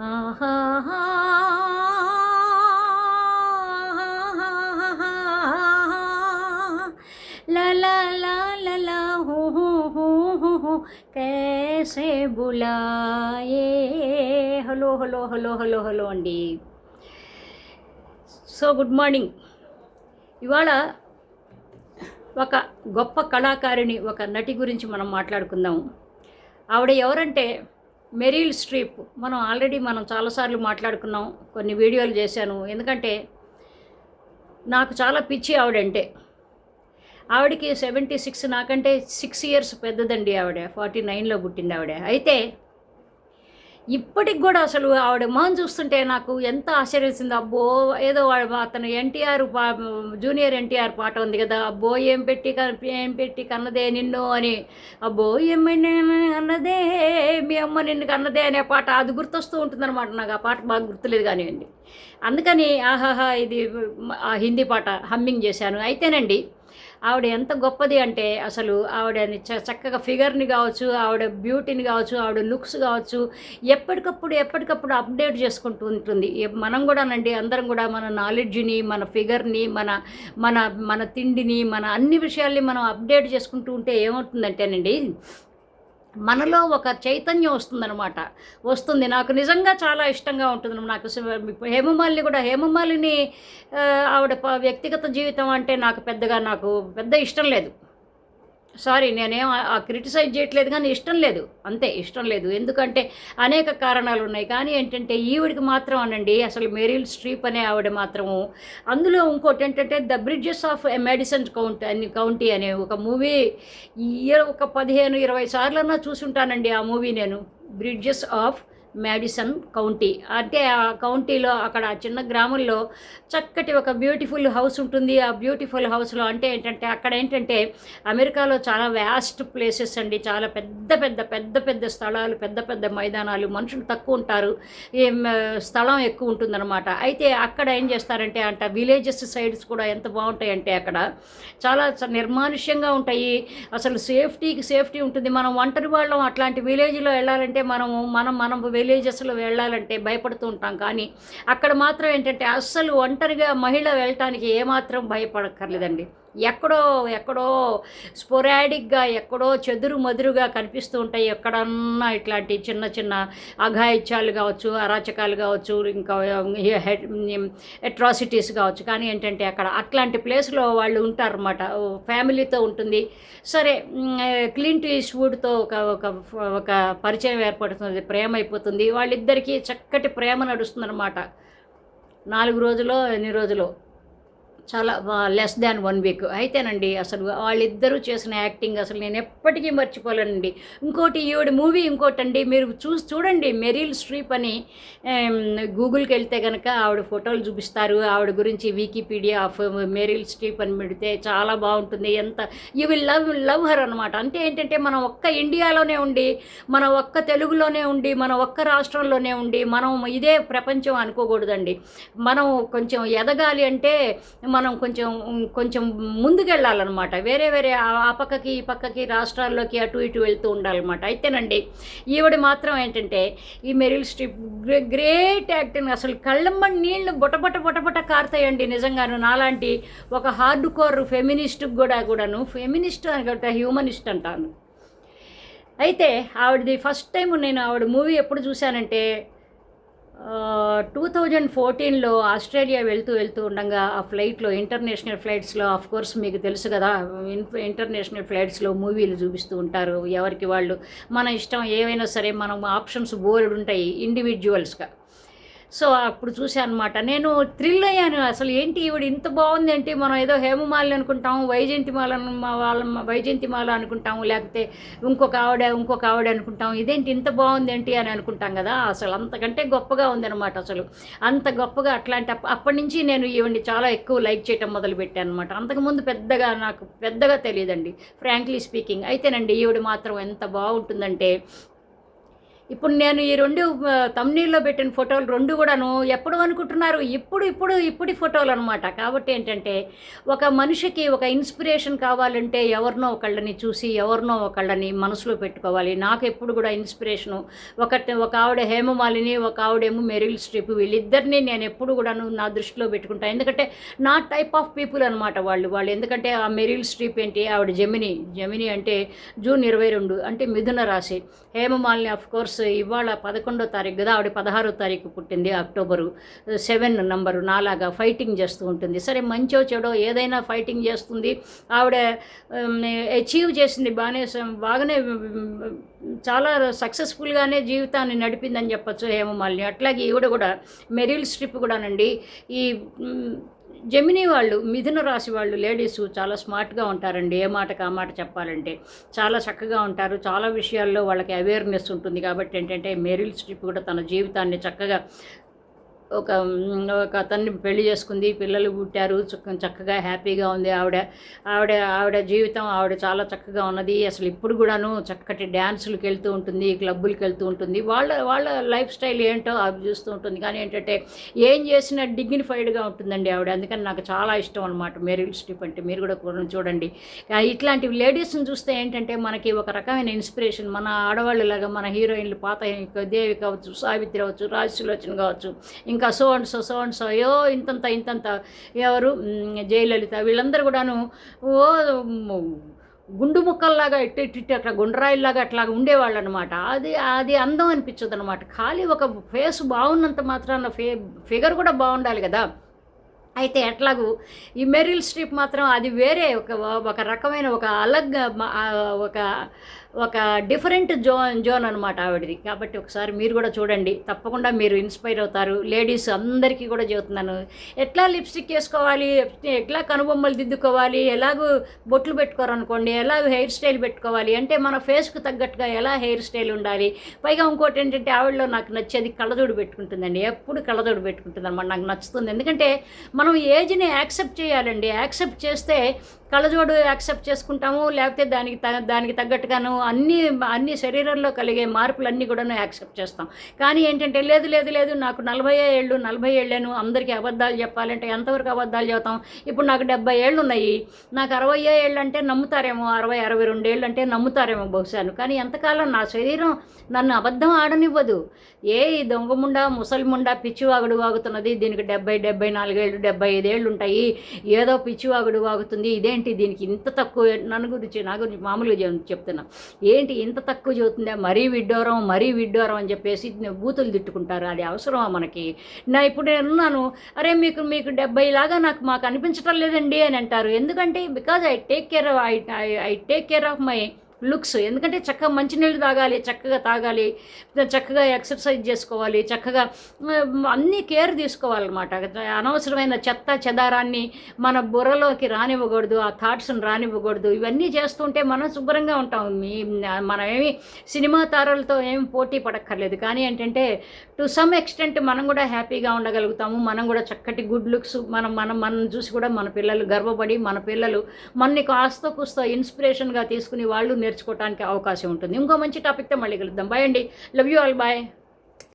ఆహా कैसे బులాయే. Hello hello hello hello hello అండి. So good morning. ఇవాళ ఒక గొప్ప కళాకారిణి ఒక నటి గురించి మనం మాట్లాడుకుందాం. ఆవిడ ఎవరంటే మెరీల్ స్ట్రీప్. మనం ఆల్రెడీ మనం చాలాసార్లు మాట్లాడుకున్నాం కొన్ని వీడియోలు చేశాను. ఎందుకంటే నాకు చాలా పిచ్చి ఆవిడంటే. ఆవిడకి సెవెంటీ సిక్స్ నాకంటే సిక్స్ ఇయర్స్ పెద్దదండి ఆవిడ. ఫార్టీ నైన్లో పుట్టింది ఆవిడ. అయితే ఇప్పటికి కూడా అసలు ఆవిడ మొహం చూస్తుంటే నాకు ఎంత ఆశ్చర్యసింది అబ్బో ఏదో వాడు అతను ఎన్టీఆర్ పా జూనియర్ ఎన్టీఆర్ పాట ఉంది కదా. అబ్బో ఏం పెట్టి కన్- ఏం పెట్టి కన్నదే నిన్ను అని. అబ్బో ఏమైనా అన్నదే మీ అమ్మ నిన్ను కన్నదే అనే పాట అది గుర్తొస్తూ ఉంటుందన్నమాట. నాకు ఆ పాట బాగా గుర్తులేదు కానివ్వండి. అందుకని ఆహాహా ఇది ఆ హిందీ పాట హమ్మింగ్ చేశాను. అయితేనండి ఆవిడ ఎంత గొప్పది అంటే అసలు ఆవిడ చ- చక్కగా ఫిగర్ని కావచ్చు ఆవిడ బ్యూటీని కావచ్చు ఆవిడ లుక్స్ కావచ్చు ఎప్పటికప్పుడు ఎప్పటికప్పుడు అప్డేట్ చేసుకుంటూ ఉంటుంది. మనం కూడానండి అందరం కూడా మన నాలెడ్జ్ని మన ఫిగర్ని మన మన మన తిండిని మన అన్ని విషయాల్ని మనం అప్డేట్ చేసుకుంటూ ఉంటే ఏమవుతుందంటేనండి మనలో ఒక చైతన్యం వస్తుందనమాట వస్తుంది. నాకు నిజంగా చాలా ఇష్టంగా ఉంటుంది నాకు హేమమాలిని కూడా హేమమాలిని ఆవిడ వ్యక్తిగత జీవితం అంటే నాకు పెద్దగా నాకు పెద్ద ఇష్టం లేదు. సారీ నేనేం క్రిటిసైజ్ చేయట్లేదు కానీ ఇష్టం లేదు. అంతే ఇష్టం లేదు. ఎందుకంటే అనేక కారణాలు ఉన్నాయి. కానీ ఏంటంటే ఈవిడికి మాత్రం అనండి అసలు మెరిల్ స్ట్రీప్ అనే ఆవిడ మాత్రము. అందులో ఇంకోటి ఏంటంటే the bridges of Madison count అని కౌంటీ అనే ఒక మూవీ ఇయర్ ఒక పదిహేను ఇరవై సార్లన్నా చూసుంటానండి ఆ మూవీ నేను. Bridges of Madison county. అంటే ఆ కౌంటీలో అక్కడ చిన్న గ్రామంలో చక్కటి ఒక బ్యూటిఫుల్ హౌస్ ఉంటుంది. ఆ బ్యూటిఫుల్ హౌస్లో అంటే ఏంటంటే అక్కడ ఏంటంటే అమెరికాలో చాలా వ్యాస్ట్ ప్లేసెస్ అండి. చాలా పెద్ద పెద్ద పెద్ద పెద్ద స్థలాలు పెద్ద పెద్ద మైదానాలు. మనుషులు తక్కువ ఉంటారు. స్థలం ఎక్కువ ఉంటుందన్నమాట. అయితే అక్కడ ఏం చేస్తారంటే అంట విలేజెస్ సైడ్స్ కూడా ఎంత బాగుంటాయంటే అక్కడ చాలా నిర్మానుష్యంగా ఉంటాయి. అసలు సేఫ్టీకి సేఫ్టీ ఉంటుంది. మనం ఒంటరి వాళ్ళం అట్లాంటి విలేజ్లో వెళ్ళాలంటే మనము మనం మనం విలేజెస్లో వెళ్ళాలంటే భయపడుతూ ఉంటాం. కానీ అక్కడ మాత్రం ఏంటంటే అస్సలు ఒంటరిగా మహిళ వెళ్ళటానికి ఏమాత్రం భయపడక్కర్లేదండి. ఎక్కడో ఎక్కడో స్పొరాడిక్గా ఎక్కడో చెదురు మదురుగా కనిపిస్తూ ఉంటాయి. ఎక్కడన్నా ఇట్లాంటి చిన్న చిన్న అఘాయిత్యాలు కావచ్చు అరాచకాలు కావచ్చు ఇంకా అట్రాసిటీస్ కావచ్చు. కానీ ఏంటంటే అక్కడ అట్లాంటి ప్లేస్లో వాళ్ళు ఉంటారన్నమాట. ఫ్యామిలీతో ఉంటుంది. సరే మ్, క్లింట్ ఈస్వుడ్తో ఒక ఒక ఒక పరిచయం ఏర్పడుతుంది. ప్రేమ అయిపోతుంది. వాళ్ళిద్దరికీ చక్కటి ప్రేమ నడుస్తుందన్నమాట. నాలుగు రోజులో ఎన్ని రోజులో? చాలా లెస్ దాన్ వన్ వీక్ అయితేనండి అసలు వాళ్ళిద్దరూ చేసిన యాక్టింగ్ అసలు నేను ఎప్పటికీ మర్చిపోలేనండి. ఇంకోటి ఈవిడ మూవీ ఇంకోటి అండి మీరు చూసి చూడండి మెరిల్ స్ట్రీప్ అని గూగుల్కి వెళ్తే కనుక ఆవిడ ఫోటోలు చూపిస్తారు. ఆవిడ గురించి వికీపీడియా ఆఫ్ మెరిల్ స్ట్రీప్ అని పెడితే చాలా బాగుంటుంది. ఎంత you will love love her అనమాట అంటే ఏంటంటే మనం ఒక్క ఇండియాలోనే ఉండి మన ఒక్క తెలుగులోనే ఉండి మన ఒక్క రాష్ట్రంలోనే ఉండి మనం ఇదే ప్రపంచం అనుకోకూడదండి. మనం కొంచెం ఎదగాలి అంటే మనం కొంచెం కొంచెం ముందుకెళ్ళాలన్నమాట. వేరే వేరే ఆ- పక్కకి ఈ పక్కకి రాష్ట్రాల్లోకి అటు ఇటు వెళ్తూ ఉండాలన్నమాట. అయితేనండి ఈవిడ మాత్రం ఏంటంటే ఈ మెరిల్ స్ట్రిప్ గ్రేట్ యాక్టింగ్. అసలు కళ్ళమ్మ నీళ్ళు బొటబొట బొటబొట కారుతాయండి నిజంగాను. నాలాంటి ఒక హార్డ్ కోర్ ఫెమినిస్ట్ కూడా కూడాను ఫెమినిస్ట్ అనుకుంటా హ్యూమనిస్ట్ అంటాను. అయితే ఆవిడది ఫస్ట్ టైం నేను ఆవిడ మూవీ ఎప్పుడు చూశానంటే టూ థౌజండ్ ఫోర్టీన్లో ఆస్ట్రేలియా వెళ్తూ వెళ్తూ ఉండగా ఆ ఫ్లైట్లో ఇంటర్నేషనల్ ఫ్లైట్స్లో ఆఫ్ కోర్స్ మీకు తెలుసు కదా ఇన్- ఇంటర్నేషనల్ ఫ్లైట్స్లో మూవీలు చూపిస్తూ ఉంటారు ఎవరికి వాళ్ళు. మన ఇష్టం ఏవైనా సరే మనం ఆప్షన్స్ బోర్డు ఉంటాయి ఇండివిజువల్స్గా సో అప్పుడు చూశాను అనమాట నేను థ్రిల్ అయ్యాను. అసలు ఏంటి ఈవిడ ఇంత బాగుంది ఏంటి మనం ఏదో హేమమాలిని అనుకుంటాము వైజయంతిమాల మా వాళ్ళ వైజయంతిమాల అనుకుంటాము లేకపోతే ఇంకొక ఆవిడ ఇంకొక ఆవిడ అనుకుంటాం. ఇదేంటి ఇంత బాగుంది ఏంటి అని అనుకుంటాం కదా. అసలు అంతకంటే గొప్పగా ఉందన్నమాట అసలు. అంత గొప్పగా అట్లాంటి అప్ప- అప్పటి నుంచి నేను ఈవిడ్ని చాలా ఎక్కువ లైక్ చేయటం మొదలుపెట్టాను అనమాట అంతకుముందు పెద్దగా నాకు పెద్దగా తెలియదండి ఫ్రాంక్లీ స్పీకింగ్. అయితేనండి ఈవిడ మాత్రం ఎంత బాగుంటుందంటే ఇప్పుడు నేను ఈ రెండు తమ్నీల్లో పెట్టిన ఫోటోలు రెండు కూడాను ఎప్పుడు అనుకుంటున్నారు? ఇప్పుడు ఇప్పుడు ఇప్పుడు ఫోటోలు అనమాట కాబట్టి ఏంటంటే ఒక మనిషికి ఒక ఇన్స్పిరేషన్ కావాలంటే ఎవరినో ఒకళ్ళని చూసి ఎవరినో ఒకళ్ళని మనసులో పెట్టుకోవాలి. నాకు ఎప్పుడు కూడా ఇన్స్పిరేషను ఒక ఒక ఆవిడ హేమమాలిని ఒక ఆవిడేమో మెరిల్ స్ట్రిప్ వీళ్ళిద్దరిని నేను ఎప్పుడు కూడాను నా దృష్టిలో పెట్టుకుంటాను ఎందుకంటే నా టైప్ ఆఫ్ పీపుల్ అనమాట వాళ్ళు. వాళ్ళు ఎందుకంటే ఆ మెరిల్ స్ట్రిప్ ఏంటి? ఆవిడ జమిని. జమిని అంటే జూన్ ఇరవై రెండు అంటే మిథున రాశి. హేమమాలిని ఆఫ్ కోర్స్ ఇవాళ పదకొండో తారీఖు కదా ఆవిడ పదహారో తారీఖు పుట్టింది అక్టోబరు. సెవెన్ నంబరు నాలాగా ఫైటింగ్ చేస్తూ ఉంటుంది. సరే మంచో చెడో ఏదైనా ఫైటింగ్ చేస్తుంది. ఆవిడ అచీవ్ చేసింది బాగానే బాగానే చాలా సక్సెస్ఫుల్గానే జీవితాన్ని నడిపిందని చెప్పొచ్చు హేమమాలిని. అట్లాగే ఈవిడ కూడా మెరిల్ స్ట్రిప్ కూడానండి. ఈ జమిని వాళ్ళు మిథున రాశి వాళ్ళు లేడీస్ చాలా స్మార్ట్గా ఉంటారండి. ఏ మాటకు ఆ మాట చెప్పాలంటే. చాలా చక్కగా ఉంటారు. చాలా విషయాల్లో వాళ్ళకి అవేర్నెస్ ఉంటుంది. కాబట్టి ఏంటంటే మెరిల్ స్ట్రిప్ కూడా తన జీవితాన్ని చక్కగా ఒక ఒక అతన్ని పెళ్ళి చేసుకుంది పిల్లలు పుట్టారు చక్కగా హ్యాపీగా ఉంది. ఆవిడ ఆవిడ ఆవిడ జీవితం ఆవిడ చాలా చక్కగా ఉన్నది. అసలు ఇప్పుడు కూడాను చక్కటి డ్యాన్సులకు వెళ్తూ ఉంటుంది క్లబ్బులకు వెళ్తూ ఉంటుంది. వాళ్ళ వాళ్ళ లైఫ్ స్టైల్ ఏంటో అవి చూస్తూ ఉంటుంది. కానీ ఏంటంటే ఏం చేసినా డిగ్నిఫైడ్గా ఉంటుందండి ఆవిడ. అందుకని నాకు చాలా ఇష్టం అనమాట మెరిల్ స్ట్రిప్ అంటే మీరు కూడా చూడండి. ఇట్లాంటి లేడీస్ని చూస్తే ఏంటంటే మనకి ఒక రకమైన ఇన్స్పిరేషన్. మన ఆడవాళ్ళలాగా మన హీరోయిన్లు పాత దేవి కావచ్చు సావిత్రి అవచ్చు రాజసులోచన కావచ్చు ఇంకా so and so so and so అయ్యో ఇంతంత ఇంతంత. ఎవరు? జయలలిత. వీళ్ళందరూ కూడాను ఓ గుండు ముక్కల్లాగా ఇటు ఇట్టి అట్లా గుండ్రాయిల్లాగా అట్లా ఉండేవాళ్ళు అనమాట అది అది అందం అనిపించదు అనమాట ఖాళీ ఒక ఫేస్ బాగున్నంత మాత్రాన ఫే ఫిగర్ కూడా బాగుండాలి కదా. అయితే ఎట్లాగూ ఈ మెరిల్ స్ట్రిప్ మాత్రం అది వేరే ఒక ఒక రకమైన ఒక అలగ్ ఒక ఒక డిఫరెంట్ జోన్ జోన్ అనమాట ఆవిడది. కాబట్టి ఒకసారి మీరు కూడా చూడండి. తప్పకుండా మీరు ఇన్స్పైర్ అవుతారు. లేడీస్ అందరికీ కూడా చెబుతున్నాను. ఎట్లా లిప్స్టిక్ వేసుకోవాలి? ఎట్లా కనుబొమ్మలు దిద్దుకోవాలి? ఎలాగూ బొట్లు పెట్టుకోరనుకోండి. ఎలాగ హెయిర్ స్టైల్ పెట్టుకోవాలి? అంటే మన ఫేస్కు తగ్గట్టుగా ఎలా హెయిర్ స్టైల్ ఉండాలి? పైగా ఇంకోటి ఏంటంటే ఆవిడలో నాకు నచ్చేది కళ్ళజోడు పెట్టుకుంటుందండి. ఎప్పుడు కళ్ళజోడు పెట్టుకుంటుంది అనమాట నాకు నచ్చుతుంది. ఎందుకంటే మనం ఏజ్ని యాక్సెప్ట్ చేయాలండి. యాక్సెప్ట్ చేస్తే కళ్ళజోడు యాక్సెప్ట్ చేసుకుంటాము. లేకపోతే దానికి త దానికి తగ్గట్టుగాను అన్ని అన్ని శరీరంలో కలిగే మార్పులన్నీ కూడా యాక్సెప్ట్ చేస్తాం. కానీ ఏంటంటే లేదు లేదు లేదు నాకు నలభై ఏళ్ళు నలభై ఏళ్ళేను అందరికీ అబద్ధాలు చెప్పాలంటే ఎంతవరకు అబద్ధాలు చెబుతాం? ఇప్పుడు నాకు డెబ్బై ఏళ్ళు ఉన్నాయి నాకు అరవై ఏళ్ళు అంటే నమ్ముతారేమో అరవై అరవై రెండు ఏళ్ళు అంటే నమ్ముతారేమో బహుశాను. కానీ ఎంతకాలం నా శరీరం నన్ను అబద్ధం ఆడనివ్వదు. ఏ ఈ దొంగముండా ముసలిముండా పిచ్చివాగుడు వాగుతున్నది? దీనికి డెబ్బై డెబ్బై నాలుగేళ్ళు డెబ్బై ఐదేళ్ళు ఉంటాయి. ఏదో పిచ్చివాగుడు వాగుతుంది. ఇదేంటి దీనికి ఇంత తక్కువ? నన్ను గురించి నా గురించి మామూలుగా చెప్తున్నా ఏంటి ఇంత తక్కువ చదువుతుందా? మరీ విడ్డోరం మరీ విడ్డోరం అని చెప్పేసి బూతులు తిట్టుకుంటారు. అది అవసరమా మనకి? నా ఇప్పుడు నేను ఉన్నాను అరే మీకు మీకు డెబ్బై లాగా నాకు మాకు అనిపించటం లేదండి అని అంటారు. ఎందుకంటే because I take care I I take care of my looks. ఎందుకంటే చక్కగా మంచినీళ్ళు తాగాలి చక్కగా తాగాలి చక్కగా ఎక్సర్సైజ్ చేసుకోవాలి చక్కగా అన్ని కేర్ తీసుకోవాలన్నమాట. అనవసరమైన చెత్త చెదారాన్ని మన బుర్రలోకి రానివ్వకూడదు ఆ థాట్స్ని రానివ్వకూడదు. ఇవన్నీ చేస్తుంటే మనం శుభ్రంగా ఉంటాం. మీ మనం ఏమి సినిమా తారలతో ఏమి పోటీ పడక్కర్లేదు. కానీ ఏంటంటే టు సమ్ ఎక్స్టెంట్ మనం కూడా హ్యాపీగా ఉండగలుగుతాము. మనం కూడా చక్కటి గుడ్ లుక్స్ మనం మనం మనం చూసి కూడా మన పిల్లలు గర్వపడి మన పిల్లలు మనని కాస్త కూస్తో ఇన్స్పిరేషన్గా తీసుకుని వాళ్ళు నేర్చుకోవడానికి అవకాశం ఉంటుంది. ఇంకో మంచి టాపిక్తో మళ్ళీ కలుద్దాం. బాయ్ అండి. Love you all bye